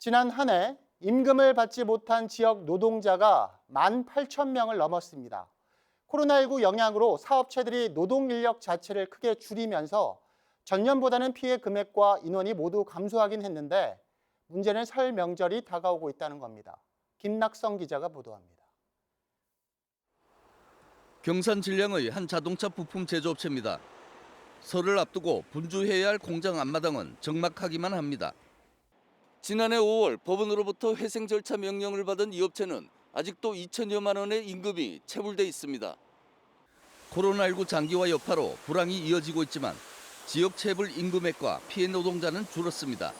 지난 한 해 임금을 받지 못한 지역 노동자가 1만 8천 명을 넘었습니다. 코로나19 영향으로 사업체들이 노동 인력 자체를 크게 줄이면서 전년보다는 피해 금액과 인원이 모두 감소하긴 했는데 문제는 설 명절이 다가오고 있다는 겁니다. 김낙성 기자가 보도합니다. 경산 진량의 한 자동차 부품 제조업체입니다. 설을 앞두고 분주해야 할 공장 앞마당은 적막하기만 합니다. 지난해 5월 법원으로부터 회생 절차 명령을 받은 이 업체는 아직도 2천여만 원의 임금이 체불돼 있습니다. 코로나19 장기화 여파로 불황이 이어지고 있지만 지역 체불 임금액과 피해 노동자는 줄었습니다.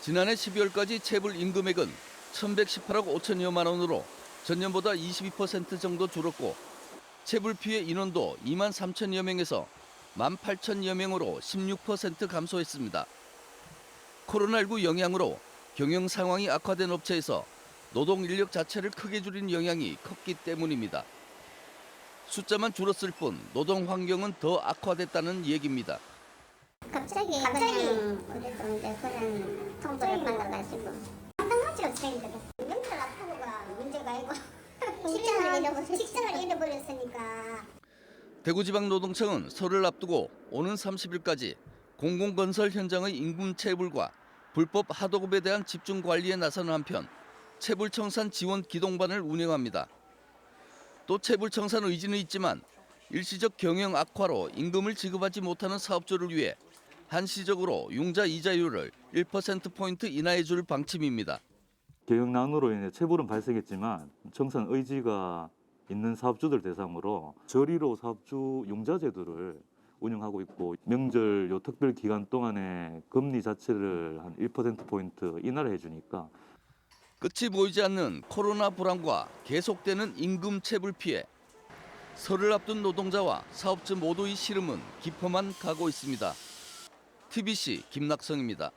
지난해 12월까지 체불 임금액은 1,118억 5천여만 원으로 전년보다 22% 정도 줄었고 체불 피해 인원도 2만 3천여 명에서 1만 8천여 명으로 16% 감소했습니다. 코로나19 영향으로 경영 상황이 악화된 업체에서 노동 인력 자체를 크게 줄인 영향이 컸기 때문입니다. 숫자만 줄었을 뿐 노동 환경은 더 악화됐다는 얘기입니다. 갑자기 그냥 그래도 이제 그런 통보를 받아가지고 황당하죠 저희들은 명절 앞두고가 문제가 아니고 직장을 잃어버렸 직장을 잃어버렸으니까. 대구지방노동청은 설을 앞두고 오는 30일까지 공공건설 현장의 임금 체불과 불법 하도급에 대한 집중 관리에 나서는 한편 체불청산 지원 기동반을 운영합니다. 또 체불청산 의지는 있지만 일시적 경영 악화로 임금을 지급하지 못하는 사업주를 위해 한시적으로 융자 이자율을 1%포인트 인하해 줄 방침입니다. 경영난으로 인해 체불은 발생했지만 청산 의지가 있는 사업주들 대상으로 저리로 사업주 융자 제도를 운영하고 있고 명절 요 특별 기간 동안에 금리 자체를 한 1% 포인트 인하를 해주니까 끝이 보이지 않는 코로나 불황과 계속되는 임금 체불 피해. 설을 앞둔 노동자와 사업주 모두의 시름은 깊어만 가고 있습니다. TBC 김낙성입니다.